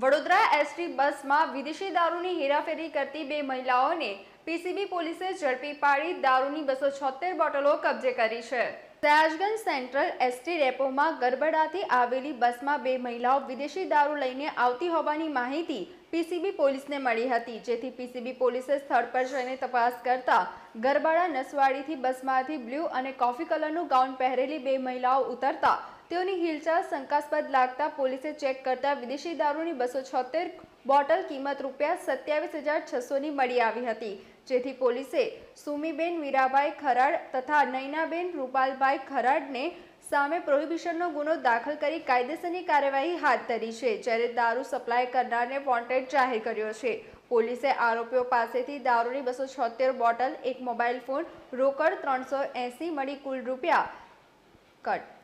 Vadodara ST બસમાં વિદેશી દારૂની હેરાફેરી કરતી બે મહિલાઓને પીસીબી પોલીસે ઝડપી પાડી દારૂની બસો છોતેર બોટલો કબજે કરી છે. સયાજગંજ સેન્ટ્રલ એસટી ડેપોમાં ગરબડાથી આવેલી બસમાં બે મહિલાઓ વિદેશી દારૂ લઈને આવતી હોવાની માહિતી પીસીબી પોલીસને મળી હતી, જેથી પીસીબી પોલીસે સ્થળ પર જઈને તપાસ કરતા ગરબાડા નસવાડીથી બસમાંથી બ્લુ અને કોફી કલરનું ગાઉન પહેરેલી બે મહિલાઓ ઉતરતા તેઓની હિલચાલ શંકાસ્પદ લાગતા પોલીસે ચેક કરતા વિદેશી દારૂની બસો છોતેર બોટલ કિંમત રૂપિયા સત્યાવીસ હજાર છસોની મળી આવી હતી. જેથી પોલીસે સુમીબેન વીરાભાઈ ખરાડ તથા નૈનાબેન રૂપાલભાઈ ખરાડને સામે પ્રોહિબિશનનો ગુનો દાખલ કરી કાયદેસરની કાર્યવાહી હાથ ધરી છે, જ્યારે દારૂ સપ્લાય કરનારને વોન્ટેડ જાહેર કર્યો છે. પોલીસે આરોપીઓ પાસેથી દારૂની બસો છોતેર બોટલ, એક મોબાઈલ ફોન, રોકડ ત્રણસો એંસી મળી કુલ રૂપિયા કટ